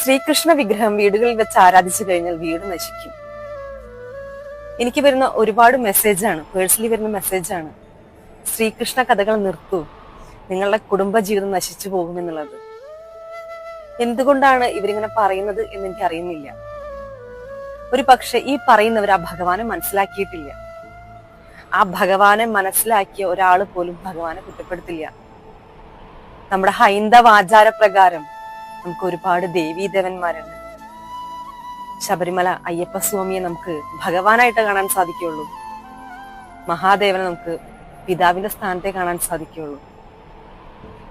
ശ്രീകൃഷ്ണ വിഗ്രഹം വീടുകളിൽ വെച്ച് ആരാധിച്ചു കഴിഞ്ഞാൽ വീട് നശിക്കും. എനിക്ക് വരുന്ന ഒരുപാട് മെസ്സേജാണ് പേഴ്സണലി വരുന്ന മെസ്സേജാണ് ശ്രീകൃഷ്ണ കഥകൾ നിർത്തൂ. നിങ്ങളുടെ കുടുംബ ജീവിതം നശിച്ചു പോകുമെന്നുള്ളത് എന്തുകൊണ്ടാണ് ഇവരിങ്ങനെ പറയുന്നത് എന്ന് എനിക്ക് അറിയുന്നില്ല. ഒരു പക്ഷെ ഈ പറയുന്നവർ ആ ഭഗവാനെ മനസ്സിലാക്കിയിട്ടില്ല. ആ ഭഗവാനെ മനസ്സിലാക്കിയ ഒരാൾ പോലും ഭഗവാനെ കുറ്റപ്പെടുത്തില്ല. നമ്മുടെ ഹൈന്ദവ ആചാരപ്രകാരം നമുക്ക് ഒരുപാട് ദേവീദേവന്മാരുണ്ട്. ശബരിമല അയ്യപ്പ സ്വാമിയെ നമുക്ക് ഭഗവാനായിട്ട് കാണാൻ സാധിക്കുള്ളൂ മഹാദേവനെ നമുക്ക് പിതാവിന്റെ സ്ഥാനത്തെ കാണാൻ സാധിക്കുള്ളൂ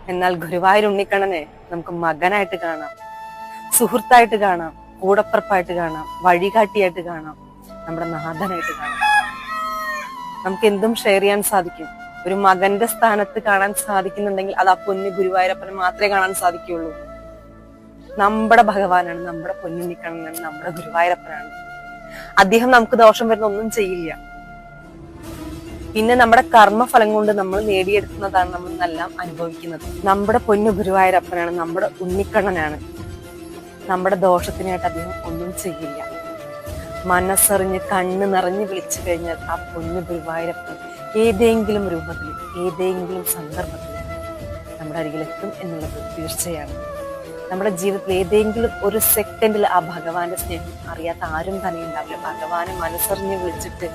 എന്നാൽ ഗുരുവായൂർ ഉണ്ണിക്കണ്ണനെ നമുക്ക് മകനായിട്ട് കാണാം. സുഹൃത്തായിട്ട് കാണാം. കൂടപ്പുറപ്പായിട്ട് കാണാം. വഴികാട്ടിയായിട്ട് കാണാം. നമ്മുടെ നാഥനായിട്ട് കാണാം. നമുക്ക് എന്തും ഷെയർ ചെയ്യാൻ സാധിക്കും. ഒരു മകന്റെ സ്ഥാനത്ത് കാണാൻ സാധിക്കുന്നുണ്ടെങ്കിൽ അത് ആ പൊന്നു ഗുരുവായൂരപ്പനെ മാത്രമേ കാണാൻ സാധിക്കുള്ളൂ നമ്മുടെ ഭഗവാനാണ് നമ്മുടെ പൊന്നുണ്ണിക്കണ്ണനാണ് നമ്മുടെ ഗുരുവായൂരപ്പനാണ്. അദ്ദേഹം നമുക്ക് ദോഷം വരുന്ന ഒന്നും ചെയ്യില്ല. പിന്നെ നമ്മുടെ കർമ്മഫലം കൊണ്ട് നമ്മൾ നേടിയെടുക്കുന്നതാണ് നമ്മൾ എല്ലാം അനുഭവിക്കുന്നത്. നമ്മുടെ പൊന്നു ഗുരുവായൂരപ്പനാണ് നമ്മുടെ ഉണ്ണിക്കണ്ണനാണ്. നമ്മുടെ ദോഷത്തിനായിട്ട് അദ്ദേഹം ഒന്നും ചെയ്യില്ല. മനസ്സറിഞ്ഞ് കണ്ണ് നിറഞ്ഞ് വിളിച്ചു കഴിഞ്ഞാൽ ആ പൊന്നു ഗുരുവായൂരപ്പൻ ഏതെങ്കിലും രൂപത്തിൽ ഏതെങ്കിലും സന്ദർഭത്തിൽ നമ്മുടെ അരികിലെത്തും എന്നുള്ളത് തീർച്ചയാണ്. നമ്മുടെ ജീവിതത്തിൽ ഏതെങ്കിലും ഒരു സെക്കൻഡിൽ ആ ഭഗവാന്റെ സ്നേഹം അറിയാത്ത ആരും തന്നെ ഉണ്ടാവില്ല. ഭഗവാനെ മനസ്സറിഞ്ഞ് വിളിച്ചിട്ട്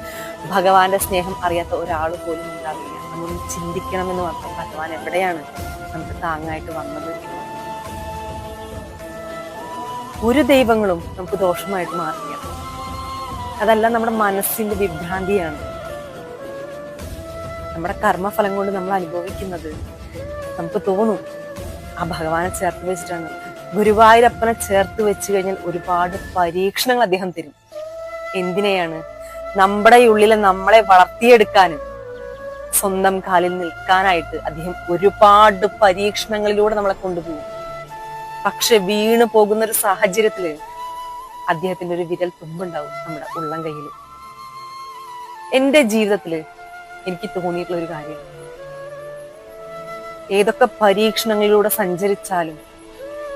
ഭഗവാന്റെ സ്നേഹം അറിയാത്ത ഒരാൾ പോലും ഉണ്ടാവില്ല. നമ്മൾ ചിന്തിക്കണമെന്ന് മാത്രം ഭഗവാൻ എവിടെയാണ് നമുക്ക് താങ്ങായിട്ട് വന്നത്? ഒരു ദൈവങ്ങളും നമുക്ക് ദോഷമായിട്ട് മാറില്ല. അതല്ല നമ്മുടെ മനസ്സിന്റെ വിഭ്രാന്തിയാണ്. നമ്മുടെ കർമ്മഫലം കൊണ്ട് നമ്മൾ അനുഭവിക്കുന്നത് നമുക്ക് തോന്നും ആ ഭഗവാനെ ചേർത്ത് വെച്ചിട്ടാണ്. ഗുരുവായൂരപ്പനെ ചേർത്ത് വെച്ച് കഴിഞ്ഞാൽ ഒരുപാട് പരീക്ഷണങ്ങൾ അദ്ദേഹം തരും. എന്തിനെയാണ്? നമ്മുടെ ഉള്ളിലെ നമ്മളെ വളർത്തിയെടുക്കാനും സ്വന്തം കാലിൽ നിൽക്കാനായിട്ട് അദ്ദേഹം ഒരുപാട് പരീക്ഷണങ്ങളിലൂടെ നമ്മളെ കൊണ്ടുപോകും. പക്ഷെ വീണു പോകുന്ന ഒരു സാഹചര്യത്തിൽ അദ്ദേഹത്തിന്റെ ഒരു വിരൽ തുമ്പുണ്ടാവും നമ്മുടെ ഉള്ളം കയ്യിൽ എന്റെ ജീവിതത്തിൽ എനിക്ക് തോന്നിയിട്ടുള്ള ഒരു കാര്യം ഏതൊക്കെ പരീക്ഷണങ്ങളിലൂടെ സഞ്ചരിച്ചാലും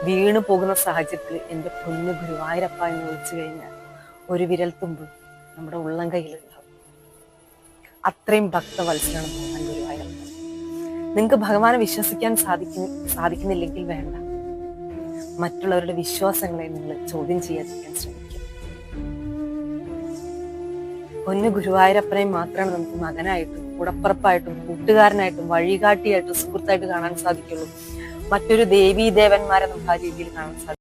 വീണു പോകുന്ന സാഹചര്യത്തിൽ എന്റെ പൊന്നു ഗുരുവായൂരപ്പ എന്ന് വിളിച്ചു കഴിഞ്ഞാൽ ഒരു വിരൽ തുമ്പ് നമ്മുടെ ഉള്ളം കയ്യിലുണ്ടാവും. അത്രയും ഭക്തവത്സരണം ഭഗവാൻ ഗുരുവായൂരപ്പ. നിങ്ങൾക്ക് ഭഗവാനെ വിശ്വസിക്കാൻ സാധിക്കുന്ന സാധിക്കുന്നില്ലെങ്കിൽ വേണ്ട. മറ്റുള്ളവരുടെ വിശ്വാസങ്ങളെ നിങ്ങൾ ചോദ്യം ചെയ്യാതിരിക്കാൻ ശ്രമിക്കുക പൊന്നു ഗുരുവായൂരപ്പനെ മാത്രമാണ് നമുക്ക് മകനായിട്ടും കൂടപ്പുറപ്പായിട്ടും കൂട്ടുകാരനായിട്ടും വഴികാട്ടിയായിട്ടും സുഹൃത്തായിട്ട് കാണാൻ സാധിക്കുള്ളൂ. മറ്റൊരു ദേവീ ദേവന്മാരെ നമുക്ക് ആ രീതിയിൽ കാണാൻ സാധിക്കും.